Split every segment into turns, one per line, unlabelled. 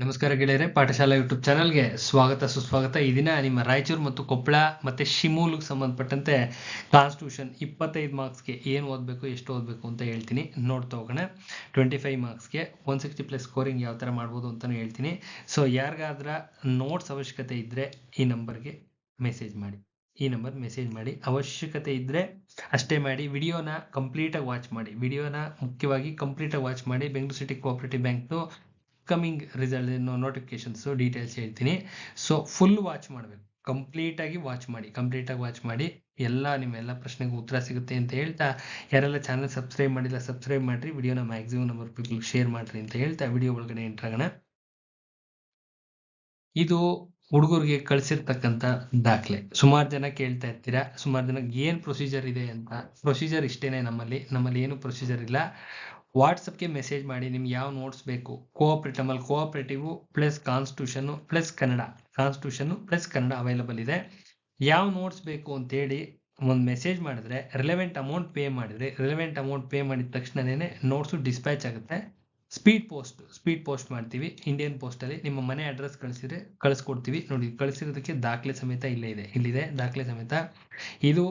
ನಮಸ್ಕಾರ ಗೆಳೆಯರೆ, ಪಾಠಶಾಲಾ ಯೂಟ್ಯೂಬ್ ಚಾನಲ್ಗೆ ಸ್ವಾಗತ, ಸುಸ್ವಾಗತ. ಈ ದಿನ ನಿಮ್ಮ ರಾಯಚೂರು ಮತ್ತು ಕೊಪ್ಪಳ ಮತ್ತು ಶಿಮೂಲಿಗೆ ಸಂಬಂಧಪಟ್ಟಂತೆ ಕಾನ್ಸ್ಟಿಟ್ಯೂಷನ್ ಇಪ್ಪತ್ತೈದು ಮಾರ್ಕ್ಸ್ಗೆ ಏನು ಓದಬೇಕು, ಎಷ್ಟು ಓದಬೇಕು ಅಂತ ಹೇಳ್ತೀನಿ. ನೋಡ್ತಾ ಹೋಗೋಣ. ಟ್ವೆಂಟಿ ಫೈವ್ ಮಾರ್ಕ್ಸ್ಗೆ ಒನ್ ಸಿಕ್ಸ್ಟಿ ಪ್ಲಸ್ ಸ್ಕೋರಿಂಗ್ ಯಾವ ಥರ ಮಾಡ್ಬೋದು ಅಂತಲೂ ಹೇಳ್ತೀನಿ. ಸೊ ಯಾರಿಗಾದ್ರ ನೋಟ್ಸ್ ಅವಶ್ಯಕತೆ ಇದ್ದರೆ ಈ ನಂಬರ್ಗೆ ಮೆಸೇಜ್ ಮಾಡಿ. ಈ ನಂಬರ್ ಮೆಸೇಜ್ ಮಾಡಿ. ಅವಶ್ಯಕತೆ ಇದ್ದರೆ ಅಷ್ಟೇ ಮಾಡಿ. ವಿಡಿಯೋನ ಕಂಪ್ಲೀಟಾಗಿ ವಾಚ್ ಮಾಡಿ. ವಿಡಿಯೋನ ಮುಖ್ಯವಾಗಿ ಕಂಪ್ಲೀಟಾಗಿ ವಾಚ್ ಮಾಡಿ. ಬೆಂಗಳೂರು ಸಿಟಿ ಕೋಆಪರೇಟಿವ್ ಬ್ಯಾಂಕ್ದು ಕಮಿಂಗ್ ರಿಸಲ್ಟ್ ನೋಟಿಫಿಕೇಶನ್ಸು ಡೀಟೇಲ್ಸ್ ಹೇಳ್ತೀನಿ. ಸೊ ಫುಲ್ ವಾಚ್ ಮಾಡಬೇಕು. ಕಂಪ್ಲೀಟಾಗಿ ವಾಚ್ ಮಾಡಿ ಕಂಪ್ಲೀಟಾಗಿ ವಾಚ್ ಮಾಡಿ ಎಲ್ಲ ನಿಮ್ಮೆಲ್ಲ ಪ್ರಶ್ನೆಗೆ ಉತ್ತರ ಸಿಗುತ್ತೆ ಅಂತ ಹೇಳ್ತಾ, ಯಾರೆಲ್ಲ ಚಾನಲ್ ಸಬ್ಸ್ಕ್ರೈಬ್ ಮಾಡಿಲ್ಲ ಸಬ್ಸ್ಕ್ರೈಬ್ ಮಾಡಿರಿ ವಿಡಿಯೋನ ಮ್ಯಾಕ್ಸಿಮಮ್ ನಂಬರ್ ಪೀಪಲ್ ಶೇರ್ ಮಾಡಿರಿ ಅಂತ ಹೇಳ್ತಾ ವಿಡಿಯೋ ಒಳಗಡೆ ಎಂಟ್ರಾಗೋಣ ಇದು ಹುಡುಗರಿಗೆ ಕಳಿಸಿರ್ತಕ್ಕಂಥ ದಾಖಲೆ. ಸುಮಾರು ಜನ ಕೇಳ್ತಾ ಇರ್ತೀರಾ, ಸುಮಾರು ಜನಕ್ಕೆ ಏನು ಪ್ರೊಸೀಜರ್ ಇದೆ ಅಂತ. ಪ್ರೊಸೀಜರ್ ಇಷ್ಟೇನೆ ನಮ್ಮಲ್ಲಿ ನಮ್ಮಲ್ಲಿ ಏನು ಪ್ರೊಸೀಜರ್ ಇಲ್ಲ. ವಾಟ್ಸಪ್ಗೆ ಮೆಸೇಜ್ ಮಾಡಿ ನಿಮ್ಗೆ ಯಾವ ನೋಟ್ಸ್ ಬೇಕು? ಕೋಆಪ್ರೇಟಿವ್ ನಮ್ಮಲ್ಲಿ cooperative plus constitution plus Kannada. Constitution plus Kannada available ಇದೆ. ಯಾವ ನೋಟ್ಸ್ ಬೇಕು ಅಂತೇಳಿ ಒಂದು ಮೆಸೇಜ್ ಮಾಡಿದ್ರೆ ರಿಲೆವೆಂಟ್ ಅಮೌಂಟ್ ಪೇ ಮಾಡಿದ್ರೆ ರಿಲೆವೆಂಟ್ ಅಮೌಂಟ್ ಪೇ ಮಾಡಿದ ತಕ್ಷಣನೇ ನೋಟ್ಸು ಡಿಸ್ಪ್ಯಾಚ್ ಆಗುತ್ತೆ. ಸ್ಪೀಡ್ ಪೋಸ್ಟ್ ಸ್ಪೀಡ್ ಪೋಸ್ಟ್ ಮಾಡ್ತೀವಿ. ಇಂಡಿಯನ್ ಪೋಸ್ಟಲ್ಲಿ ನಿಮ್ಮ ಮನೆ ಅಡ್ರೆಸ್ ಕಳಿಸಿದ್ರೆ ಕಳಿಸ್ಕೊಡ್ತೀವಿ. ನೋಡಿ, ಕಳಿಸಿರೋದಕ್ಕೆ ದಾಖಲೆ ಸಮೇತ ಇಲ್ಲೇ ಇದೆ. ಇಲ್ಲಿದೆ, ದಾಖಲೆ ಸಮೇತ. ಇದು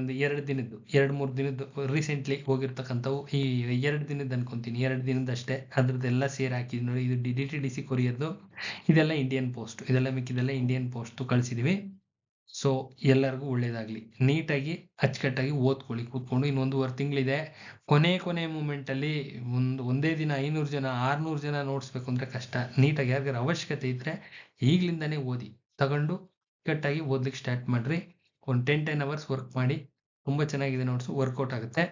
ಒಂದು ಎರಡು ದಿನದ್ದು, ಎರಡು ಮೂರು ದಿನದ್ದು ರೀಸೆಂಟ್ಲಿ ಹೋಗಿರ್ತಕ್ಕಂಥವು ಈ ಎರಡು ದಿನದ್ದು ಅನ್ಕೊಂತೀನಿ. ಎರಡು ದಿನದಷ್ಟೇ ಅದ್ರದ್ದೆಲ್ಲ ಸೇರಿ ಹಾಕಿದ್ವಿ ನೋಡಿ, ಇದು ಡಿ ಟಿ ಡಿ ಸಿ ಕೊರಿಯರ್ದು ಇದೆಲ್ಲ ಇಂಡಿಯನ್ ಪೋಸ್ಟ್ ಇದೆಲ್ಲ ಮಿಕ್ಕಿದೆಲ್ಲ ಇಂಡಿಯನ್ ಪೋಸ್ಟ್ ಕಳಿಸಿದೀವಿ. ಸೊ ಎಲ್ಲರಿಗೂ ಒಳ್ಳೇದಾಗ್ಲಿ. ನೀಟಾಗಿ, ಅಚ್ಚುಕಟ್ಟಾಗಿ ಓದ್ಕೊಳ್ಳಿ, ಕೂತ್ಕೊಂಡು ಇನ್ನೊಂದೂವರೆ ತಿಂಗಳಿದೆ. ಕೊನೆ ಕೊನೆ ಮೂಮೆಂಟಲ್ಲಿ ಒಂದು, ಒಂದೇ ದಿನ ಐನೂರು ಜನ, ಆರ್ನೂರು ಜನ ನೋಡಿಸ್ಬೇಕು ಅಂದರೆ ಕಷ್ಟ. ನೀಟಾಗಿ ಯಾರಿಗಾರು ಅವಶ್ಯಕತೆ ಇದ್ದರೆ ಈಗಲಿಂದನೇ ಓದಿ. ತಗೊಂಡು ಕಟ್ಟಾಗಿ ಓದ್ಲಿಕ್ಕೆ ಸ್ಟಾರ್ಟ್ ಮಾಡಿರಿ. ಒಂದು ಟೆನ್ ಟೆನ್ ಅವರ್ಸ್ ವರ್ಕ್ ಮಾಡಿ. ತುಂಬ ಚೆನ್ನಾಗಿದೆ ನೋಟ್ಸು ವರ್ಕೌಟ್ ಆಗುತ್ತೆ.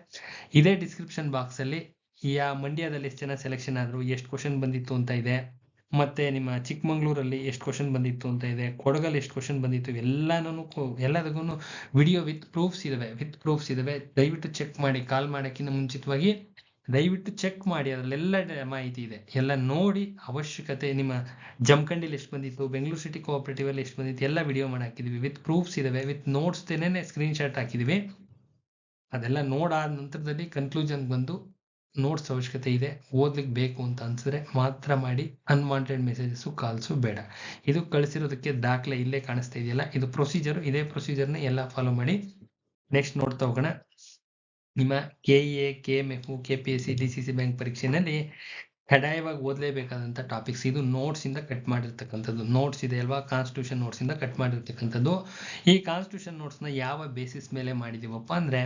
ಇದೇ ಡಿಸ್ಕ್ರಿಪ್ಷನ್ ಬಾಕ್ಸಲ್ಲಿ ಯಾ ಮಂಡ್ಯದಲ್ಲಿ ಎಷ್ಟು ಜನ ಸೆಲೆಕ್ಷನ್ ಆದರು, ಎಷ್ಟು ಕ್ವಶನ್ ಬಂದಿತ್ತು ಅಂತ ಇದೆ. ಮತ್ತೆ ನಿಮ್ಮ ಚಿಕ್ಕಮಂಗ್ಳೂರಲ್ಲಿ ಎಷ್ಟು ಕ್ವಶನ್ ಬಂದಿತ್ತು ಅಂತ ಇದೆ, ಕೊಡಗಲ್ಲಿ ಎಷ್ಟು ಕ್ವಶನ್ ಬಂದಿತ್ತು ಎಲ್ಲನೂ ಎಲ್ಲದಕ್ಕೂ ವಿಡಿಯೋ ವಿತ್ ಪ್ರೂಫ್ಸ್ ಇದಾವೆ ವಿತ್ ಪ್ರೂಫ್ಸ್ ಇದಾವೆ. ದಯವಿಟ್ಟು ಚೆಕ್ ಮಾಡಿ ಕಾಲ್ ಮಾಡೋಕ್ಕಿಂತ ಮುಂಚಿತವಾಗಿ ದಯವಿಟ್ಟು ಚೆಕ್ ಮಾಡಿ, ಅದರಲ್ಲೆಲ್ಲ ಮಾಹಿತಿ ಇದೆ. ಎಲ್ಲ ನೋಡಿ, ಅವಶ್ಯಕತೆ ನಿಮ್ಮ ಜಮಖಂಡಿಲಿ ಎಷ್ಟು ಬಂದಿತ್ತು, ಬೆಂಗಳೂರು ಸಿಟಿ ಕೋಆಪರೇಟಿವ್ ಅಲ್ಲಿ ಎಷ್ಟು ಬಂದಿತ್ತು, ಎಲ್ಲ ವಿಡಿಯೋ ಮಾಡಿ ಹಾಕಿದೀವಿ. ವಿತ್ ಪ್ರೂಫ್ಸ್ ಇದಾವೆ ವಿತ್ ನೋಟ್ಸ್ ತೇನೆ ಸ್ಕ್ರೀನ್ ಶಾಟ್ ಹಾಕಿದೀವಿ. ಅದೆಲ್ಲ ನೋಡಾದ ನಂತರದಲ್ಲಿ ಕನ್ಕ್ಲೂಷನ್ ಬಂದು ನೋಟ್ಸ್ ಅವಶ್ಯಕತೆ ಇದೆ, ಓದ್ಲಿಕ್ಕೆ ಬೇಕು ಅಂತ ಅನ್ಸಿದ್ರೆ ಮಾತ್ರ ಮಾಡಿ ಅನ್ವಾಂಟೆಡ್ ಮೆಸೇಜಸ್ಸು ಕಾಲ್ಸು ಬೇಡ. ಇದು ಕಳಿಸಿರೋದಕ್ಕೆ ದಾಖಲೆ ಇಲ್ಲೇ ಕಾಣಿಸ್ತಾ ಇದೆಯಲ್ಲ, ಇದು ಪ್ರೊಸೀಜರ್ ಇದೇ ಪ್ರೊಸೀಜರ್ನ ಎಲ್ಲ ಫಾಲೋ ಮಾಡಿ ನೆಕ್ಸ್ಟ್ ನೋಡ್ತಾ ಹೋಗೋಣ. ನಿಮ್ಮ K A K M F K P S C D C C bank ಪರೀಕ್ಷೆನಲ್ಲಿ ಕಡ್ಡಾಯವಾಗಿ ಓದಲೇಬೇಕಾದಂಥ ಟಾಪಿಕ್ಸ್ ಇದು ನೋಟ್ಸ್ ಇಂದ ಕಟ್ ಮಾಡಿರ್ತಕ್ಕಂಥದ್ದು. ನೋಟ್ಸ್ ಇದೆ ಅಲ್ವಾ? ಕಾನ್ಸ್ಟಿಟ್ಯೂಷನ್ ನೋಟ್ಸ್ ಇಂದ ಕಟ್ ಮಾಡಿರ್ತಕ್ಕಂಥದ್ದು. ಈ ಕಾನ್ಸ್ಟಿಟ್ಯೂಷನ್ ನೋಟ್ಸ್ನ ಯಾವ ಬೇಸಿಸ್ ಮೇಲೆ ಮಾಡಿದೀವಪ್ಪ ಅಂದ್ರೆ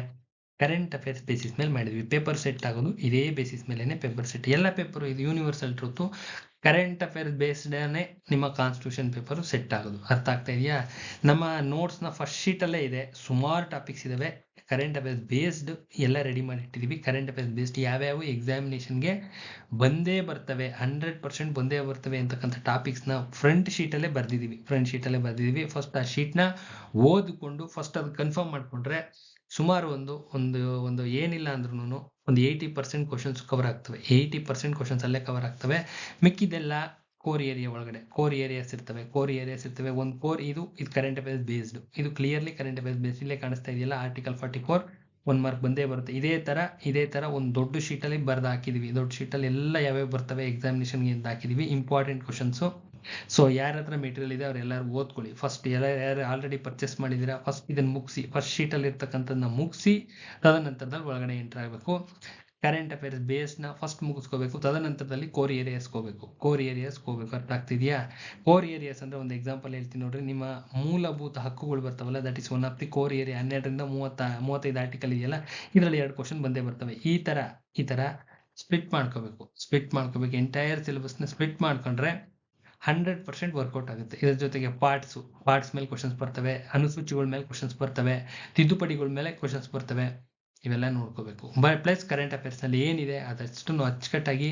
ಕರೆಂಟ್ ಅಫೇರ್ಸ್ ಬೇಸಿಸ್ ಮೇಲೆ ಮಾಡಿದ್ವಿ. ಪೇಪರ್ ಸೆಟ್ ಆಗೋದು ಇದೇ ಬೇಸಿಸ್ ಮೇಲೆ ಪೇಪರ್ ಸೆಟ್ ಎಲ್ಲ ಪೇಪರು ಇದು ಯೂನಿವರ್ಸಲ್ ಟ್ರೂತು ಕರೆಂಟ್ ಅಫೇರ್ಸ್ ಬೇಸ್ಡೇ ನಿಮ್ಮ ಕಾನ್ಸ್ಟಿಟ್ಯೂಷನ್ ಪೇಪರು ಸೆಟ್ ಆಗೋದು. ಅರ್ಥ ಆಗ್ತಾ ಇದೆಯಾ? ನಮ್ಮ ನೋಟ್ಸ್ನ ಫಸ್ಟ್ ಶೀಟಲ್ಲೇ ಇದೆ. ಸುಮಾರು ಟಾಪಿಕ್ಸ್ ಇದಾವೆ. ಕರೆಂಟ್ ಅಫೇರ್ಸ್ ಬೇಸ್ಡ್ ಎಲ್ಲ ರೆಡಿ ಮಾಡಿ ಇಟ್ಟಿದ್ದೀವಿ ಕರೆಂಟ್ ಅಫೇರ್ಸ್ ಬೇಸ್ಡ್ ಯಾವ್ಯಾವ ಎಕ್ಸಾಮಿನೇಷನ್ಗೆ ಬಂದೇ ಬರ್ತವೆ. ಹಂಡ್ರೆಡ್ ಪರ್ಸೆಂಟ್ ಬಂದೇ ಬರ್ತವೆ ಅಂತಕ್ಕಂಥ ಟಾಪಿಕ್ಸ್ನ ಫ್ರಂಟ್ ಶೀಟಲ್ಲೇ ಬರೆದಿದ್ದೀವಿ ಫ್ರಂಟ್ ಶೀಟಲ್ಲೇ ಬರೆದಿದ್ದೀವಿ ಫಸ್ಟ್ ಆ ಶೀಟ್ನ ಓದಿಕೊಂಡು ಫಸ್ಟ್ ಅದು ಕನ್ಫರ್ಮ್ ಮಾಡಿಕೊಂಡ್ರೆ ಸುಮಾರು ಒಂದು ಒಂದು ಒಂದು ಏನಿಲ್ಲ ಅಂದ್ರೂ ಒಂದು ಏಯ್ಟಿ ಪರ್ಸೆಂಟ್ ಕ್ವಶನ್ಸ್ ಕವರ್ ಆಗ್ತವೆ. ಏಯ್ಟಿ ಪರ್ಸೆಂಟ್ ಕ್ವಶನ್ಸ್ ಅಲ್ಲೇ ಕವರ್ ಆಗ್ತವೆ. ಮಿಕ್ಕಿದೆಲ್ಲ ಕೋರ್ ಏರಿಯಾ ಒಳಗಡೆ ಕೋರ್ ಏರಿಯಾಸ್ ಇರ್ತವೆ. ಕೋರ್ ಏರಿಯಾಸ್ ಇರ್ತವೆ. ಒಂದು ಕೋರ್ ಇದು ಇದು ಕರೆಂಟ್ ಅಫೇರ್ಸ್ ಬೇಸ್ಡ್ ಇದು ಕ್ಲಿಯರ್ಲಿ ಕರೆಂಟ್ ಅಫೇರ್ಸ್ ಬೇಸ್ ಇಲ್ಲೇ ಕಾಣಿಸ್ತಾ ಇದೆಯಲ್ಲ ಆರ್ಟಿಕಲ್ ಫಾರ್ಟಿ ಫೋರ್ ಒಂದು ಮಾರ್ಕ್ ಬಂದೇ ಬರುತ್ತೆ. ಇದೇ ತರ ಇದೇ ತರ ಒಂದು ದೊಡ್ಡ ಶೀಟಲ್ಲಿ ಬರೆದು ಹಾಕಿದೀವಿ. ದೊಡ್ಡ ಶೀಟಲ್ಲಿ ಎಲ್ಲ ಯಾವ್ಯಾವ ಬರ್ತವೆ? ಎಕ್ಸಾಮಿನೇಷನ್ಗೆ ಅಂತ ಹಾಕಿದೀವಿ. ಇಂಪಾರ್ಟೆಂಟ್ ಕ್ವಶನ್ಸು ಸೊ ಯಾರ ಹತ್ರ ಮೆಟೀರಿಯಲ್ ಇದೆ ಅವ್ರೆಲ್ಲರೂ ಓದ್ಕೊಳ್ಳಿ. ಫಸ್ಟ್ ಎಲ್ಲ ಯಾರು ಆಲ್ರೆಡಿ ಪರ್ಚೇಸ್ ಮಾಡಿದ್ದೀರಾ ಫಸ್ಟ್ ಇದನ್ನು ಮುಗಿಸಿ. ಫಸ್ಟ್ ಶೀಟಲ್ಲಿ ಇರ್ತಕ್ಕಂಥದ್ದನ್ನ ಮುಗಿಸಿ, ತದನಂತರದಲ್ಲಿ ಒಳಗಡೆ ಎಂಟರ್ ಆಗಬೇಕು. ಕರೆಂಟ್ ಅಫೇರ್ಸ್ ಬೇಸ್ನ ಫಸ್ಟ್ ಮುಗಿಸ್ಕೋಬೇಕು. ತದನಂತರದಲ್ಲಿ ಕೋರ್ ಏರಿಯಾಸ್ ಹೋಗಬೇಕು. ಕೋರ್ ಏರಿಯಾಸ್ ಹೋಗ್ಬೇಕು. ಅರ್ಥ ಆಗ್ತಿದೆಯಾ? ಕೋರ್ ಏರಿಯಾಸ್ ಅಂದ್ರೆ ಒಂದು ಎಕ್ಸಾಂಪಲ್ ಹೇಳ್ತೀನಿ ನೋಡ್ರಿ. ನಿಮ್ಮ ಮೂಲಭೂತ ಹಕ್ಕುಗಳು ಬರ್ತಾವಲ್ಲ that is one of the core area ಹನ್ನೆರಡರಿಂದ ಮೂವತ್ತ ಮೂವತ್ತೈದು ಆರ್ಟಿಕಲ್ ಇದೆಯಲ್ಲ, ಇದರಲ್ಲಿ ಎರಡು ಕ್ವಶನ್ ಬಂದೇ ಬರ್ತವೆ. ಈ ತರ ಈ ತರ ಸ್ಪ್ಲಿಟ್ ಮಾಡ್ಕೋಬೇಕು. ಸ್ಪ್ಲಿಟ್ ಮಾಡ್ಕೋಬೇಕು. ಎಂಟೈರ್ ಸಿಲೆಬಸ್ನ ಸ್ಪ್ಲಿಟ್ ಮಾಡ್ಕೊಂಡ್ರೆ ಹಂಡ್ರೆಡ್ ಪರ್ಸೆಂಟ್ ವರ್ಕೌಟ್ ಆಗುತ್ತೆ. ಇದರ ಜೊತೆಗೆ ಪಾರ್ಟ್ಸು ಪಾರ್ಟ್ಸ್ ಮೇಲೆ ಕ್ವಶನ್ಸ್ ಬರ್ತವೆ, ಅನುಸೂಚಿಗಳ ಮೇಲೆ ಕ್ವಶನ್ಸ್ ಬರ್ತವೆ, ತಿದ್ದುಪಡಿಗಳ ಮೇಲೆ ಕ್ವಶನ್ಸ್ ಬರ್ತವೆ, ಇವೆಲ್ಲ ನೋಡ್ಕೋಬೇಕು. ಬಟ್ ಪ್ಲಸ್ ಕರೆಂಟ್ ಅಫೇರ್ಸ್ನಲ್ಲಿ ಏನಿದೆ, ಅದಷ್ಟನ್ನು ಅಚ್ಚುಕಟ್ಟಾಗಿ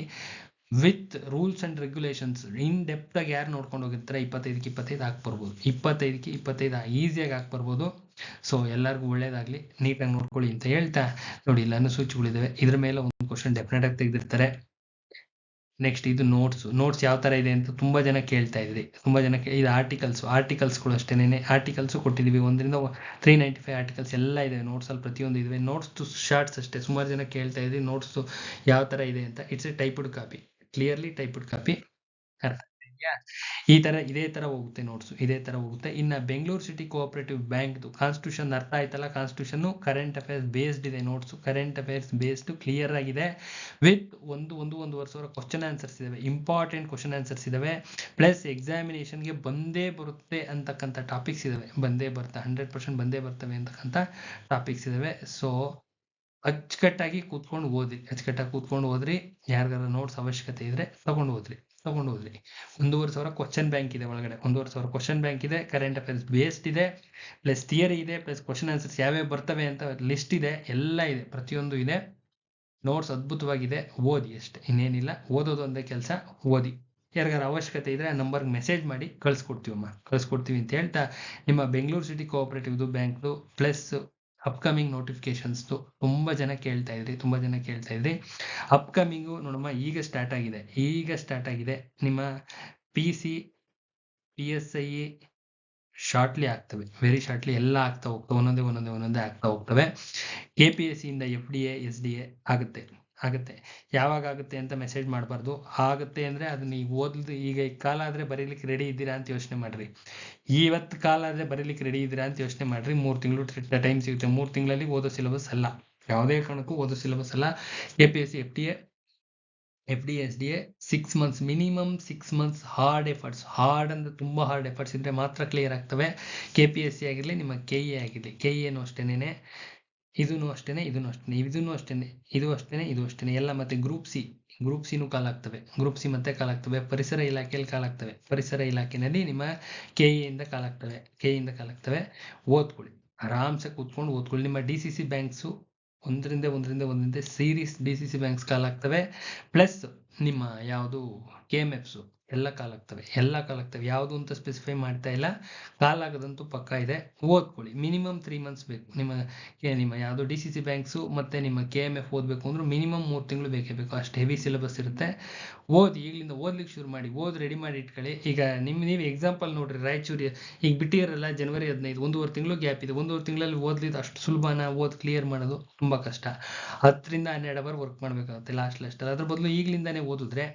with rules and regulations in depth ಆಗಿ ಯಾರು ನೋಡ್ಕೊಂಡು ಹೋಗಿರ್ತಾರೆ ಇಪ್ಪತ್ತೈದಕ್ಕೆ ಇಪ್ಪತ್ತೈದು ಹಾಕಿ ಬರ್ಬೋದು. ಇಪ್ಪತ್ತೈದಕ್ಕೆ ಇಪ್ಪತ್ತೈದು ಈಸಿಯಾಗಿ ಹಾಕಿ ಬರ್ಬೋದು. ಸೊ ಎಲ್ಲರಿಗೂ ಒಳ್ಳೇದಾಗ್ಲಿ, ನೀಟಾಗಿ ನೋಡ್ಕೊಳ್ಳಿ ಅಂತ ಹೇಳ್ತಾ, ನೋಡಿ ಇಲ್ಲ ಅನುಸೂಚಿಗಳಿದಾವೆ. ಇದ್ರ ಮೇಲೆ ಒಂದು ಕ್ವಶನ್ ಡೆಫಿನೆಟ್ ಆಗಿ ತೆಗೆದಿರ್ತಾರೆ. ನೆಕ್ಸ್ಟ್ ಇದು ನೋಟ್ಸ್ ನೋಟ್ಸ್ ಯಾವ ತರ ಇದೆ ಅಂತ ತುಂಬಾ ಜನ ಕೇಳ್ತಾ ಇದ್ರಿ. ತುಂಬಾ ಜನ ಇದು ಆರ್ಟಿಕಲ್ಸ್ ಆರ್ಟಿಕಲ್ಸ್ಗಳು ಅಷ್ಟೇನೆ ಆರ್ಟಿಕಲ್ಸು ಕೊಟ್ಟಿದೀವಿ. ಒಂದರಿಂದ ತ್ರೀ ನೈಂಟಿ ಫೈವ್ ಆರ್ಟಿಕಲ್ಸ್ ಎಲ್ಲ ಇದೆ. ನೋಟ್ಸ್ ಅಲ್ಲಿ ಪ್ರತಿಯೊಂದು ನೋಟ್ಸ್ ಶಾರ್ಟ್ಸ್ ಅಷ್ಟೇ. ಸುಮಾರು ಜನ ಕೇಳ್ತಾ ಇದ್ರಿ. ನೋಟ್ಸ್ ಯಾವ ತರ ಇದೆ ಅಂತ. It's a typed copy clearly typed copy ಈ ತರ, ಇದೇ ತರ ಹೋಗುತ್ತೆ ನೋಟ್ಸ್ ಇದೇ ತರ ಹೋಗುತ್ತೆ. ಇನ್ನ Bengaluru city cooperative bank constitution ಅರ್ಥ ಆಯ್ತಲ್ಲ? ಕಾನ್ಸ್ಟಿಟ್ಯೂಷನ್ ಕರೆಂಟ್ ಅಫೇರ್ಸ್ ಬೇಸ್ಡ್ ಇದೆ notes current affairs based clear ಆಗಿದೆ. ವಿತ್ ಒಂದು ಒಂದು, ಒಂದೂವರೆ ಸಾವಿರ ಕ್ವಶನ್ ಆನ್ಸರ್ಸ್ ಇದಾವೆ. ಇಂಪಾರ್ಟೆಂಟ್ ಕ್ವಶನ್ ಆನ್ಸರ್ಸ್ ಇದಾವೆ. ಪ್ಲಸ್ ಎಕ್ಸಾಮಿನೇಷನ್ಗೆ ಬಂದೇ ಬರುತ್ತೆ ಅಂತಕ್ಕಂಥ ಟಾಪಿಕ್ಸ್ ಇದಾವೆ. ಬಂದೇ ಬರುತ್ತೆ ಹಂಡ್ರೆಡ್ ಪರ್ಸೆಂಟ್ ಬಂದೇ ಬರ್ತವೆ ಅಂತಕ್ಕಂಥ ಟಾಪಿಕ್ಸ್ ಇದಾವೆ. ಸೊ ಅಚ್ಚುಕಟ್ಟಾಗಿ ಕೂತ್ಕೊಂಡು ಓದಿ ಅಚ್ಚುಕಟ್ಟಾಗಿ ಕೂತ್ಕೊಂಡು ಓದ್ರಿ. ಯಾರಿಗಾರ ನೋಟ್ಸ್ ಅವಶ್ಯಕತೆ ಇದ್ರೆ ತಗೊಂಡು ಓದ್ರಿ. ತಗೊಂಡು ಹೋದ್ರಿ ಒಂದೂವರೆ ಸಾವಿರ ಕ್ವಶನ್ ಬ್ಯಾಂಕ್ ಇದೆ ಒಳಗಡೆ. ಒಂದೂವರೆ ಸಾವಿರ ಕ್ವಶನ್ ಬ್ಯಾಂಕ್ ಇದೆ ಕರೆಂಟ್ ಅಫೇರ್ಸ್ ಬೇಸ್ಡ್ ಇದೆ ಪ್ಲಸ್ ಥಿಯರಿ ಇದೆ ಪ್ಲಸ್ ಕ್ವಶನ್ ಆನ್ಸರ್ಸ್ ಯಾವ್ಯಾವ ಬರ್ತವೆ ಅಂತ ಲಿಸ್ಟ್ ಇದೆ, ಎಲ್ಲ ಇದೆ, ಪ್ರತಿಯೊಂದು ಇದೆ. ನೋಟ್ಸ್ ಅದ್ಭುತವಾಗಿದೆ. ಓದಿ ಅಷ್ಟೇ, ಇನ್ನೇನಿಲ್ಲ. ಓದೋದು ಒಂದೇ ಕೆಲಸ, ಓದಿ. ಯಾರಿಗಾರ ಅವಶ್ಯಕತೆ ಇದ್ರೆ ಆ ನಂಬರ್ಗೆ ಮೆಸೇಜ್ ಮಾಡಿ ಕಳ್ಸಿಕೊಡ್ತೀವಮ್ಮ. ಕಳ್ಸಿಕೊಡ್ತೀವಿ ಅಂತ ಹೇಳ್ತಾ, ನಿಮ್ಮ ಬೆಂಗಳೂರು ಸಿಟಿ ಕೋಆಪರೇಟಿವ್ದು ಬ್ಯಾಂಕ್ದು ಪ್ಲಸ್ ಅಪ್ಕಮಿಂಗ್ ನೋಟಿಫಿಕೇಶನ್ಸ್ದು ತುಂಬಾ ಜನ ಕೇಳ್ತಾ ಇದ್ರಿ, ತುಂಬಾ ಜನ ಕೇಳ್ತಾ ಇದ್ರಿ. ಅಪ್ಕಮಿಂಗು ನೋಡಮ್ಮ, ಈಗ ಸ್ಟಾರ್ಟ್ ಆಗಿದೆ. ಈಗ ಸ್ಟಾರ್ಟ್ ಆಗಿದೆ. ನಿಮ್ಮ P C P S I shortly ಆಗ್ತವೆ. ವೆರಿ ಶಾರ್ಟ್ಲಿ ಎಲ್ಲ ಆಗ್ತಾ ಹೋಗ್ತವೆ. ಒಂದೊಂದೇ ಒಂದೊಂದೇ ಒಂದೊಂದೇ ಆಗ್ತಾ ಹೋಗ್ತವೆ. K P S ಸಿಯಿಂದ F D A S D A ಆಗುತ್ತೆ. ಆಗುತ್ತೆ. ಯಾವಾಗ ಆಗುತ್ತೆ ಅಂತ ಮೆಸೇಜ್ ಮಾಡಬಾರ್ದು. ಆಗುತ್ತೆ ಅಂದರೆ ಅದನ್ನ ಈಗ ಓದ್ದು ಈಗ ಈ ಕಾಲ ಆದರೆ ಬರೀಲಿಕ್ಕೆ ರೆಡಿ ಇದ್ದೀರಾ ಅಂತ ಯೋಚನೆ ಮಾಡ್ರಿ. ಇವತ್ತು ಕಾಲ ಆದರೆ ಬರೀಲಿಕ್ಕೆ ರೆಡಿ ಇದ್ದೀರಾ ಅಂತ ಯೋಚನೆ ಮಾಡ್ರಿ. ಮೂರು ತಿಂಗಳು ಟೈಮ್ ಸಿಗುತ್ತೆ. ಮೂರು ತಿಂಗಳಲ್ಲಿ ಓದೋ ಸಿಲೆಬಸ್ ಅಲ್ಲ. ಯಾವುದೇ ಕಾರಣಕ್ಕೂ ಓದೋ ಸಿಲೆಬಸ್ ಅಲ್ಲ. A P S C F D A F D S D A six months minimum six months hard efforts hard ಅಂದ್ರೆ ತುಂಬ ಹಾರ್ಡ್ ಎಫರ್ಟ್ಸ್ ಇದ್ರೆ ಮಾತ್ರ ಕ್ಲಿಯರ್ ಆಗ್ತವೆ. ಕೆ ಪಿ ಎಸ್ ಸಿ ಆಗಿರಲಿ, ನಿಮ್ಮ ಕೆ ಆಗಿರಲಿ. ಕೆ ಎನೂ ಅಷ್ಟೇನೆ ಇದೂ ಅಷ್ಟೇ ಇದೂ ಅಷ್ಟೇ ಇದೂ ಅಷ್ಟೇ ಇದು ಅಷ್ಟೇ ಇದು ಅಷ್ಟೇ ಎಲ್ಲ ಮತ್ತೆ ಗ್ರೂಪ್ ಸಿ ಗ್ರೂಪ್ ಸಿನೂ ಕಾಲಾಗ್ತವೆ ಗ್ರೂಪ್ ಸಿ ಮತ್ತೆ ಕಾಲಾಗ್ತವೆ ಪರಿಸರ ಇಲಾಖೆಯಲ್ಲಿ ಕಾಲಾಗ್ತವೆ ಪರಿಸರ ಇಲಾಖೆಯಲ್ಲಿ ನಿಮ್ಮ ಕೆ ಎಯಿಂದ ಕಾಲಾಗ್ತವೆ ಕೆ ಇಂದ ಕಾಲಾಗ್ತವೆ ಓದ್ಕೊಳ್ಳಿ. ಆರಾಮ್ಸೆ ಕೂತ್ಕೊಂಡು ಓದ್ಕೊಳ್ಳಿ. ನಿಮ್ಮ ಡಿ ಸಿ ಸಿ ಬ್ಯಾಂಕ್ಸು ಒಂದರಿಂದ ಒಂದರಿಂದ ಒಂದರಿಂದ series D C C banks ಕಾಲಾಗ್ತವೆ plus ನಿಮ್ಮ ಯಾವುದು ಕೆ ಎಂ ಎಫ್ಸು ಎಲ್ಲ ಕಾಲಾಗ್ತವೆ ಎಲ್ಲ ಕಾಲಾಗ್ತವೆ ಯಾವುದು ಅಂತ ಸ್ಪೆಸಿಫೈ ಮಾಡ್ತಾ ಇಲ್ಲ. ಕಾಲಾಗದಂತೂ ಪಕ್ಕ ಇದೆ. ಓದ್ಕೊಳ್ಳಿ. ಮಿನಿಮಮ್ ತ್ರೀ ಮಂತ್ಸ್ ಬೇಕು. ನಿಮ್ಮ ನಿಮ್ಮ ಯಾವುದು ಡಿ ಸಿ ಸಿ ಬ್ಯಾಂಕ್ಸು ಮತ್ತು ನಿಮ್ಮ ಕೆ ಎಂ ಎಫ್ ಓದಬೇಕು ಅಂದ್ರೆ ಮಿನಿಮಮ್ ಮೂರು ತಿಂಗಳು ಬೇಕೇ ಬೇಕು. ಅಷ್ಟು ಹೆವಿ ಸಿಲೆಬಸ್ ಇರುತ್ತೆ. ಓದಿ, ಈಗಲಿಂದ ಓದ್ಲಿಕ್ಕೆ ಶುರು ಮಾಡಿ. ಓದಿ ರೆಡಿ ಮಾಡಿ ಇಟ್ಕೊಳ್ಳಿ. ಈಗ ನಿಮ್ಮ ನೀವು ಎಕ್ಸಾಂಪಲ್ ನೋಡ್ರಿ. ರಾಯಚೂರಿ, ಈಗ ಬಿಟ್ಟಿರಲ್ಲ ಜನವರಿ ಹದಿನೈದು. ಒಂದೂವರೆ ತಿಂಗಳು ಗ್ಯಾಪ್ ಇದೆ. ಒಂದೂವರೆ ತಿಂಗಳಲ್ಲಿ ಓದ್ಲಿದ್ದು ಅಷ್ಟು ಸುಲಭನ ಓದ್ ಕ್ಲಿಯರ್ ಮಾಡೋದು ತುಂಬ ಕಷ್ಟ. ಹತ್ತರಿಂದ ಹನ್ನೆರಡು ಅವರ್ ವರ್ಕ್ ಮಾಡಬೇಕಾಗುತ್ತೆ ಲಾಸ್ಟ್ ಲಾಸ್ಟಲ್ಲಿ ಅದ್ರ ಬದಲು ಈಗಲಿಂದಾನೇ ಓದಿದ್ರೆ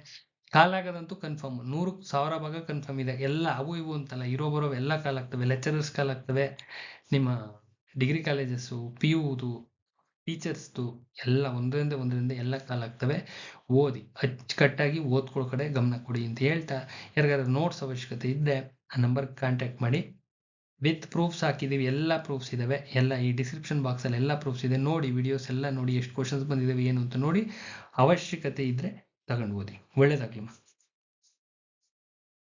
ಕಾಲಾಗದಂತೂ ಕನ್ಫರ್ಮ್ ನೂರು ಸಾವಿರ ಭಾಗ ಕನ್ಫರ್ಮ್ ಇದೆ. ಎಲ್ಲ ಅವು ಇವು ಅಂತಲ್ಲ ಇರೋ ಬರೋ ಎಲ್ಲ ಕಾಲಾಗ್ತವೆ ಲೆಕ್ಚರರ್ಸ್ ಕಾಲಾಗ್ತವೆ, ನಿಮ್ಮ ಡಿಗ್ರಿ ಕಾಲೇಜಸ್ಸು ಪಿ ಯುದು ಟೀಚರ್ಸ್ದು ಎಲ್ಲ ಒಂದರಿಂದ ಒಂದರಿಂದ ಎಲ್ಲ ಕಾಲಾಗ್ತವೆ. ಓದಿ, ಅಚ್ಚುಕಟ್ಟಾಗಿ ಓದ್ಕೊಳ್ಳೋ ಕಡೆ ಗಮನ ಕೊಡಿ ಅಂತ ಹೇಳ್ತಾ, ಯಾರಿಗಾದ್ರೂ ನೋಟ್ಸ್ ಅವಶ್ಯಕತೆ ಇದ್ದರೆ ಆ ನಂಬರ್ಗೆ ಕಾಂಟ್ಯಾಕ್ಟ್ ಮಾಡಿ. ವಿತ್ ಪ್ರೂಫ್ಸ್ ಹಾಕಿದ್ದೀವಿ ಎಲ್ಲ ಪ್ರೂಫ್ಸ್ ಇದ್ದಾವೆ ಎಲ್ಲ ಈ ಡಿಸ್ಕ್ರಿಪ್ಷನ್ ಬಾಕ್ಸಲ್ಲಿ ಎಲ್ಲ ಪ್ರೂಫ್ಸ್ ಇದೆ. ನೋಡಿ ವಿಡಿಯೋಸ್ ಎಲ್ಲ ನೋಡಿ, ಎಷ್ಟು ಕ್ವಶನ್ಸ್ ಬಂದಿದ್ದಾವೆ ಏನು ಅಂತ ನೋಡಿ, ಅವಶ್ಯಕತೆ ಇದ್ದರೆ ತಗೊಂಡು ಓದಿ ಒಳ್ಳೇದಾಗ್ಲಿ